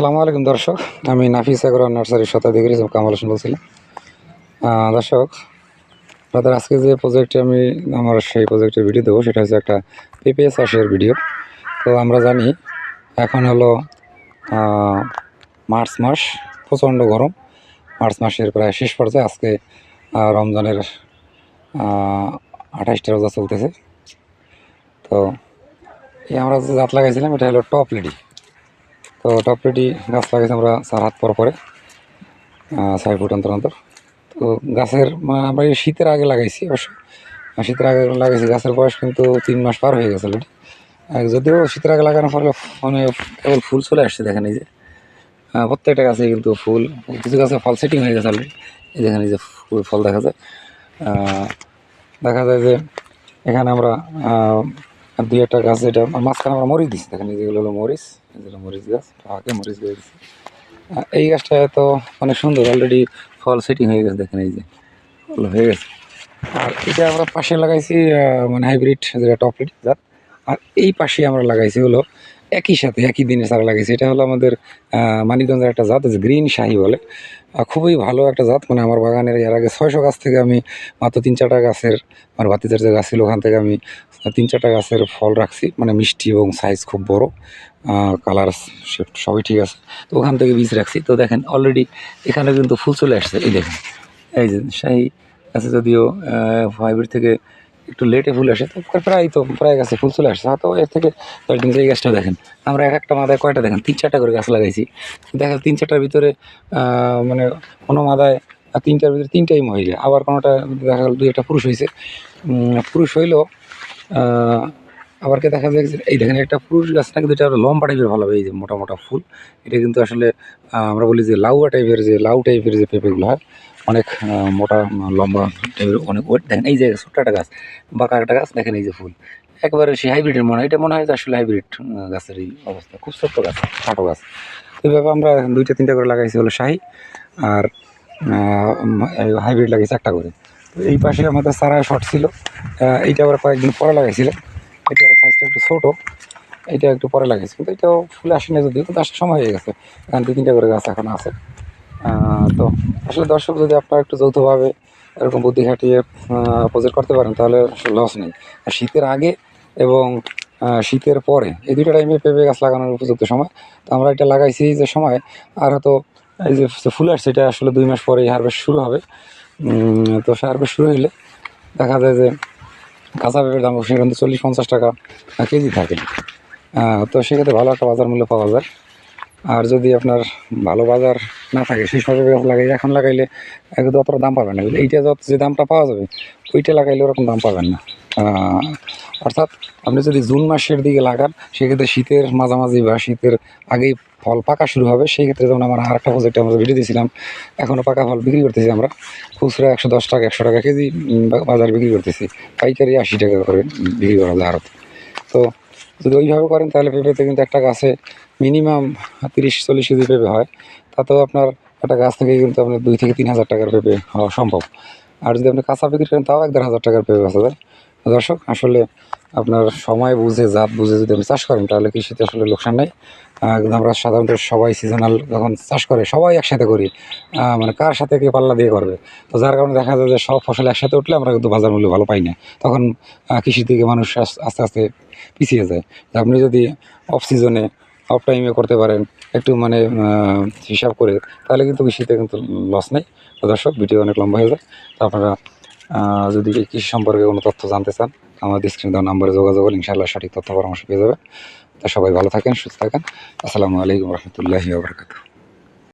আসসালামু আলাইকুম, দর্শক। আমি নাফিস আগর নার্সারির শতাধিকারী কামাল হোসেন বলছিলাম। দর্শক আপনাদের আজকে যে প্রজেক্টে আমি, আমার সেই প্রজেক্টের ভিডিও দেবো, সেটা হচ্ছে একটা পিপিএস চাষের ভিডিও তো আমরা জানি, এখন হলো মার্চ মাস, প্রচণ্ড গরম। মার্চ মাসের প্রায় শেষ পর্যায়ে আজকে রমজানের আঠাশটা রোজা চলতেছে। তো এই আমরা যে জাত লাগাইছিলাম, এটা হলো টপ লেডি। তো টপ রেডি গাছ লাগিয়েছি আমরা চার হাত পর পরে ছয় ফুট অন্তর অন্তর। তো গাছের মানে আমরা শীতের আগে লাগাইছি অবশ্য। শীতের আগে লাগাইছি, গাছের বয়স কিন্তু তিন মাস পার হয়ে গেছে অলরেডি যদিও শীতের আগে লাগানোর ফলে মানে কেবল ফুল চলে আসছে, দেখেন এই যে। প্রত্যেকটা গাছে কিন্তু ফুল, কিছু গাছে ফল সেটিং হয়ে গেছে অলরেডি এই দেখেন এই যে ফুল, ফল দেখা যায়। দেখা যায় যে এখানে আমরা আহ, দুই একটা গাছ যেটা মাঝখানে আমরা মরিচ দিচ্ছি দেখেন যেগুলো হলো মরিচ এগুলো মরিচ গাছ আগে মরিচ গাছ দিচ্ছি এই গাছটা তো অনেক সুন্দর অলরেডি ফল সেটিং হয়ে গেছে দেখেন এই যে ফল হয়ে গেছে। আর এটা আমরা পাশে লাগাইছি মানে হাইব্রিড যেটা টপ রেড জাত। আর এই পাশে আমরা লাগাইছি হলো একই সাথে, একই দিনে সারা লাগাইছি এটা হলো আমাদের মানিকগঞ্জের একটা জাত গ্রিন শাহি বলে। খুবই ভালো একটা জাত। মানে আমার বাগানের এর আগে ছয়শো গাছ থেকে আমি মাত্র তিন চারটা গাছের, আমার ভাতিজার যে গাছ ছিল ওখান থেকে আমি তিন চারটা গাছের ফল রাখছি। মানে মিষ্টি এবং সাইজ খুব বড়। কালার শেপ সবই ঠিক আছে। তো ওখান থেকে বীজ রাখছি। তো দেখেন অলরেডি এখানে কিন্তু ফুল চলে আসছে। এই দেখেন, এই যে শাহি গাছে যদিও হাইব্রিড থেকে একটু লেটে ফুল আসে, তো প্রায় তো, প্রায় গাছে ফুল চলে আসছে। তো এর থেকে কয়েকদিন এই গাছটা দেখেন। আমরা এক একটা মাদায় কয়টা দেখেন? তিন চারটা করে গাছ লাগাইছি। দেখা তিন চারটার ভিতরে মানে কোনো মাদায় তিনটার ভিতরে তিনটাই মহিলা। আবার কোনোটা দেখা গেল দুই একটা পুরুষ হয়েছে পুরুষ হইলেও আহ, আবার কে দেখা যায় এই দেখেন একটা পুরুষ গাছ না কিন্তু এটা লম্বা টাইপের ভালো হবে এই যে মোটা মোটা ফুল। এটা কিন্তু আসলে আমরা বলি যে লাউয়া টাইপের যে লাউ টাইপের যে পেঁপেগুলো হয় অনেক মোটা লম্বা টাইপের অনেক ওয়েট। দেখেন এই যে ছোট্ট একটা গাছ বাঁকা একটা গাছ দেখেন এই যে ফুল। একবারে সেই হাইব্রিডের মনে হয় এটা মনে হয় যে আসলে হাইব্রিড গাছের এই অবস্থা। খুব ছোট্ট গাছ ছোটো গাছ। এইভাবে আমরা দুইটা তিনটা করে লাগাইছি হলো শাহি আর হাইব্রিড লাগাইছি একটা করে। তো এই পাশে আমাদের সারা শর্ট ছিল এইটা আবার কয়েকদিন পরে লাগাইছিলাম। এটা সাইজটা একটু ছোটো, এটা একটু পরে লাগাইছি, কিন্তু এটাও ফুলে আসেনি যদিও, কিন্তু আসার সময় হয়ে গেছে এখান দুই, তিনটা করে গাছ এখন আছে। তো আসলে দর্শক যদি আপনারা একটু যৌথভাবে এরকম বুদ্ধি খাটিয়ে প্রজেক্ট করতে পারেন, তাহলে লস নেই। আর শীতের আগে এবং শীতের পরে, এই দুইটা টাইমে পেঁপে গাছ লাগানোর উপযুক্ত সময়। তো আমরা এটা লাগাইছি যে সময়, আর হয়তো এই যে ফুল আসছে, এটা আসলে দুই মাস পরে হারভেস্ট শুরু হবে। তো হারভেস্ট শুরু হলে দেখা যায় যে কাঁচা পেঁপের দাম সেখানে চল্লিশ পঞ্চাশ টাকা কেজি থাকে। তো সেক্ষেত্রে ভালো একটা বাজার মূল্য পাওয়া যায়। আর যদি আপনার ভালো বাজার না থাকে, সেই সব গাছ লাগাই, এখন লাগাইলে একদম অতটা দাম পাবেন না। এইটা যত যে দামটা পাওয়া যাবে, ওইটা লাগাইলে ওরকম দাম পাবেন না। অর্থাৎ আপনি যদি জুন মাসের দিকে লাগান, সেক্ষেত্রে শীতের মাঝামাঝি বা শীতের আগেই ফল পাকা শুরু হবে। সেই ক্ষেত্রে যেমন আমার আর একটা প্রজেক্টে আমরা ভিডিও দিয়েছিলাম এখনও পাকা ফল বিক্রি করতেছি আমরা। খুচরা একশো দশ টাকা, একশো টাকা কেজি বাজারে বিক্রি করতেছি। পাইকারি আশি টাকা করে বিক্রি করা যায় আরত তো যদি ওইভাবে করেন, তাহলে পেঁপেতে কিন্তু একটা গাছে মিনিমাম তিরিশ, চল্লিশ কেজি পেঁপে হয়। তাতেও আপনার একটা গাছ থেকে কিন্তু আপনার দুই থেকে তিন হাজার টাকার পেঁপে হওয়া সম্ভব। আর যদি আপনি কাঁচা বিক্রি করেন, তাও এক দেড় হাজার টাকার পেঁপে বেচা যায় দর্শক, আসলে আপনার সময় বুঝে, জাত বুঝে যদি আপনি চাষ করেন, তাহলে কৃষিতে আসলে লোকসান নেই। আমরা সাধারণত সবাই সিজনাল যখন চাষ করে, সবাই একসাথে করি। মানে কার সাথে কে পাল্লা দিয়ে করবে? তো যার কারণে দেখা যায় যে সব ফসল একসাথে উঠলে আমরা কিন্তু বাজার মূল্য ভালো পাই না। তখন কৃষি থেকে মানুষ আস্তে আস্তে পিছিয়ে যায়। আপনি যদি অফ সিজনে অফ টাইমে করতে পারেন, একটু মানে হিসাব করে, তাহলে কিন্তু কৃষিতে কিন্তু লস নেই। দর্শক ভিডিও অনেক লম্বা হয়ে যায়। তো আপনারা যদি কৃষি সম্পর্কে কোনো তথ্য জানতে চান আমার স্ক্রিন দেওয়া নাম্বারে যোগাযোগ করলে ইনশাআল্লাহ সঠিক তথ্য পরামর্শ পেয়ে যাবে। তা সবাই ভালো থাকেন, সুস্থ থাকেন। আসসালামু আলাইকুম রহমতুল্লাহি বাবরকাত